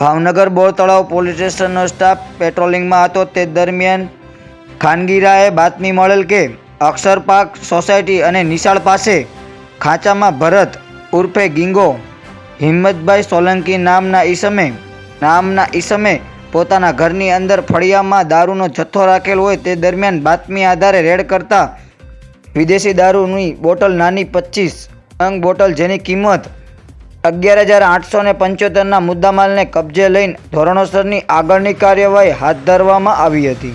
ભાવનગર બોર તળાવ police સ્ટેશનનો staff પેટ્રોલિંગમાં હતો. તે દરમિયાન ખાનગીરાએ બાતમી મળેલ કે અક્ષરપાક સોસાયટી અને નિશાળ પાસે ખાંચામાં ભરત ઉર્ફે ગીંગો, હિંમતભાઈ સોલંકી નામના ઈસમે નામના ઈસમે પોતાના ઘરની અંદર ફળિયામાં દારૂનો જથ્થો રાખેલ હોય તે દરમિયાન બાતમી આધારે રેડ કરતા વિદેશી દારૂની બોટલ નાની પચીસ અંગ બોટલ જેની કિંમત અગિયાર હજાર આઠસો ને પંચોતેરના મુદ્દામાલને કબજે લઈને ધોરણોસરની આગળની કાર્યવાહી હાથ ધરવામાં આવી હતી.